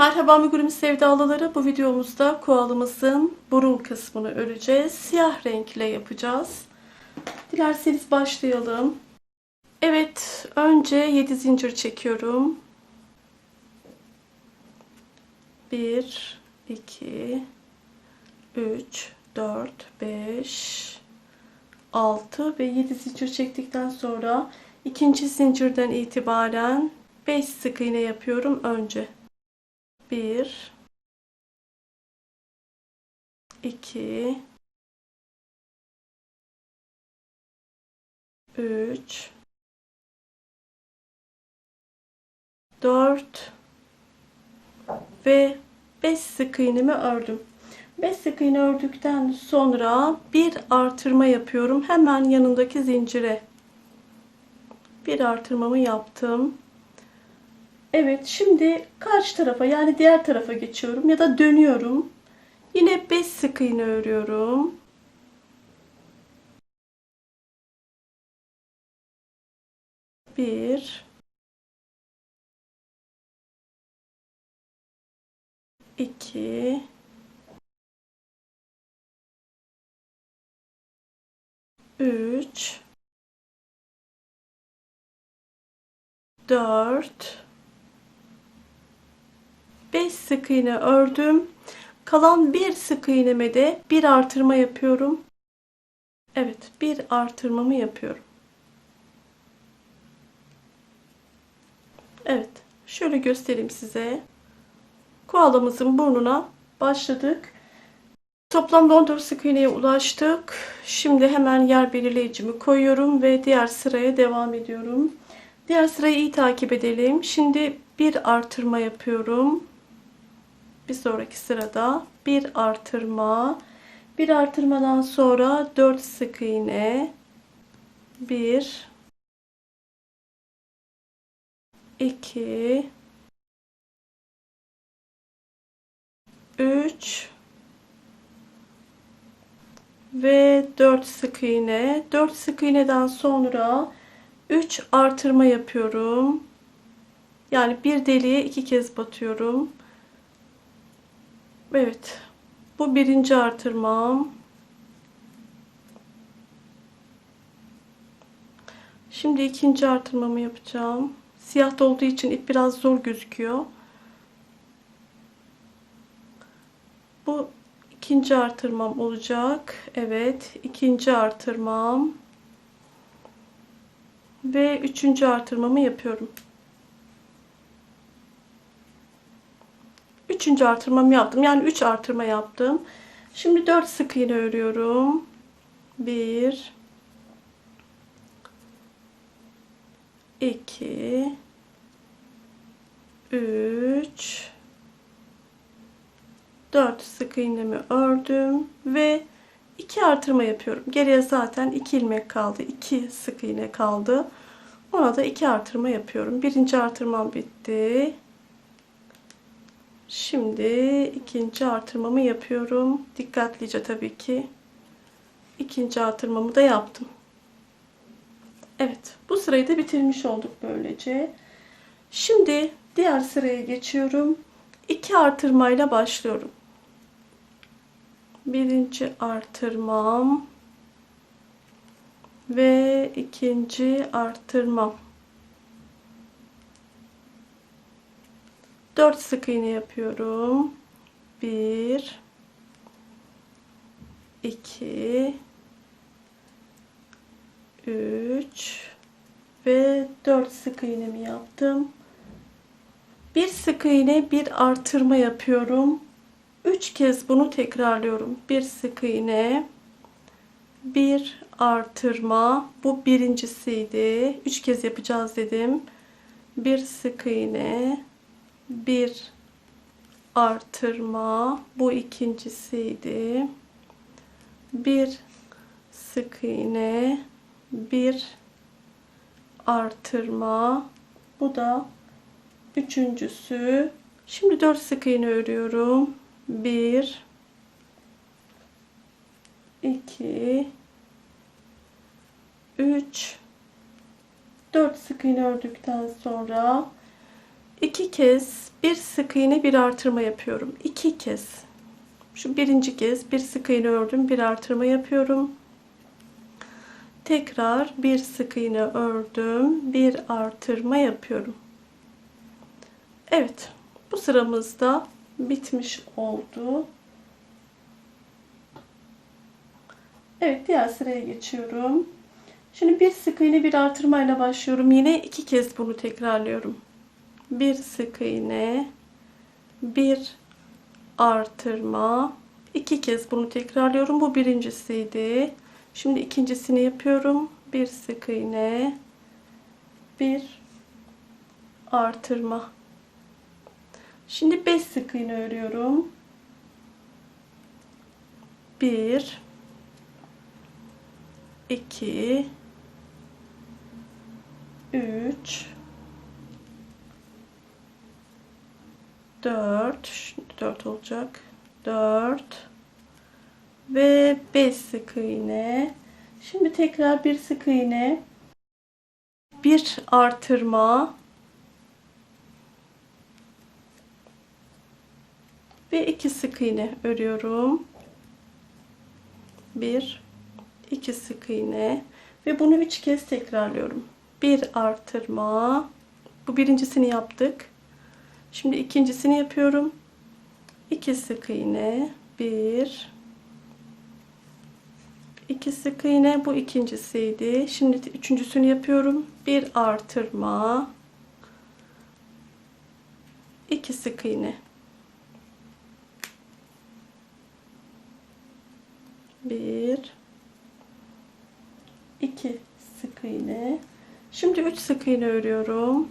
Merhaba amigurumi sevdalıları. Bu videomuzda koalımızın burun kısmını öreceğiz. Siyah renkle yapacağız. Dilerseniz başlayalım. Evet, önce 7 zincir çekiyorum. 1 2 3 4 5 6 ve 7 zincir çektikten sonra ikinci zincirden itibaren 5 sık iğne yapıyorum önce. 1 2 3 4 ve 5 sık iğnemi ördüm. 5 sık iğne ördükten sonra bir artırma yapıyorum. Hemen yanındaki zincire. Bir artırmamı yaptım. Evet, şimdi karşı tarafa yani diğer tarafa geçiyorum ya da dönüyorum. Yine 5 sık iğne örüyorum. Bir, iki, üç, dört, 5 sık iğne ördüm. Kalan bir sık iğneme de bir artırma yapıyorum. Evet, bir artırmamı yapıyorum. Evet, şöyle göstereyim size. Koalamızın burnuna başladık. Toplamda 14 sık iğneye ulaştık. Şimdi hemen yer belirleyicimi koyuyorum ve diğer sıraya devam ediyorum. Diğer sırayı iyi takip edelim. Şimdi bir artırma yapıyorum bir sonraki sırada bir artırma. Bir artırmadan sonra 4 sık iğne. 1 2 3 ve 4 sık iğne. 4 sık iğneden sonra 3 artırma yapıyorum. Yani bir deliğe iki kez batıyorum Evet. Bu birinci artırmam. Şimdi ikinci artırmamı yapacağım. Siyah olduğu için ip biraz zor gözüküyor. Bu ikinci artırmam olacak. Evet. ikinci artırmam. Ve üçüncü artırmamı yapıyorum. Üçüncü artırmamı yaptım. Yani 3 artırma yaptım. Şimdi 4 sık iğne örüyorum. 1 2 3 4 sık iğnemi ördüm ve 2 artırma yapıyorum. Geriye zaten 2 ilmek kaldı. 2 sık iğne kaldı. Ona da 2 artırma yapıyorum. Birinci artırmam bitti. Şimdi ikinci artırmamı yapıyorum. Dikkatlice tabii ki. İkinci artırmamı da yaptım. Evet, bu sırayı da bitirmiş olduk böylece. Şimdi diğer sıraya geçiyorum. İki artırmayla başlıyorum. Birinci artırmam ve ikinci artırmam. 4 sık iğne yapıyorum. 1 2 3 ve 4 sık iğnemi yaptım. Bir sık iğne, bir artırma yapıyorum. 3 kez bunu tekrarlıyorum. Bir sık iğne, bir artırma. Bu birincisiydi. 3 kez yapacağız dedim. Bir sık iğne, bir artırma bu ikincisiydi. Bir sık iğne bir artırma bu da üçüncüsü. Şimdi dört sık iğne örüyorum. Bir iki üç. Dört sık iğne ördükten sonra iki kez bir sık iğne bir artırma yapıyorum. İki kez. Şu birinci kez bir sık iğne ördüm, bir artırma yapıyorum. Tekrar bir sık iğne ördüm, bir artırma yapıyorum. Evet, bu sıramızda bitmiş oldu. Evet, diğer sıraya geçiyorum. Şimdi bir sık iğne bir artırmayla başlıyorum. Yine iki kez bunu tekrarlıyorum. Bir sık iğne, bir artırma, iki kez bunu tekrarlıyorum. Bu birincisiydi. Şimdi ikincisini yapıyorum. Bir sık iğne, bir artırma. Şimdi 5 sık iğne örüyorum. 1 2 3 4 şimdi 4 olacak. 4 ve 5 sık iğne. Şimdi tekrar bir sık iğne. Bir artırma. Ve iki sık iğne örüyorum. Bir iki sık iğne. Ve bunu üç kez tekrarlıyorum. Bir artırma. Bu birincisini yaptık şimdi ikincisini yapıyorum. İki sık iğne. Bir. İki sık iğne. Bu ikincisiydi. Şimdi üçüncüsünü yapıyorum. Bir artırma. İki sık iğne. Bir. İki sık iğne. Şimdi üç sık iğne örüyorum.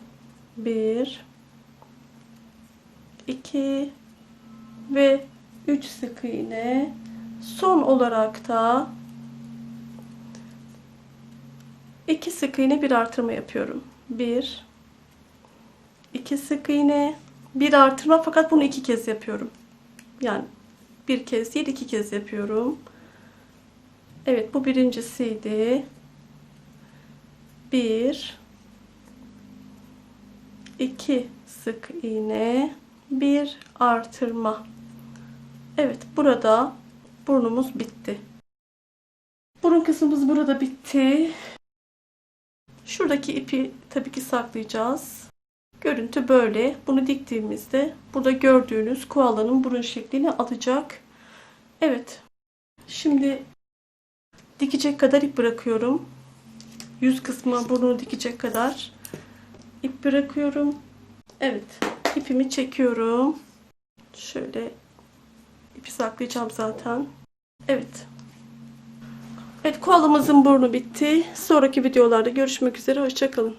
Bir iki ve üç sık iğne son olarak da iki sık iğne bir artırma yapıyorum. Bir iki sık iğne bir artırma fakat bunu iki kez yapıyorum. Yani bir kez değil iki kez yapıyorum. Evet bu birincisiydi. Bir, iki sık iğne, bir artırma. Evet burada burnumuz bitti. Burun kısmımız burada bitti. Şuradaki ipi tabii ki saklayacağız. Görüntü böyle. Bunu diktiğimizde burada gördüğünüz koalanın burun şeklini alacak. Evet. Şimdi dikecek kadar ip bırakıyorum. Yüz kısmı burnunu dikecek kadar ip bırakıyorum. Evet, ipimi çekiyorum. Şöyle ipi saklayacağım zaten. Evet. Evet, koalamızın burnu bitti. Sonraki videolarda görüşmek üzere. Hoşçakalın.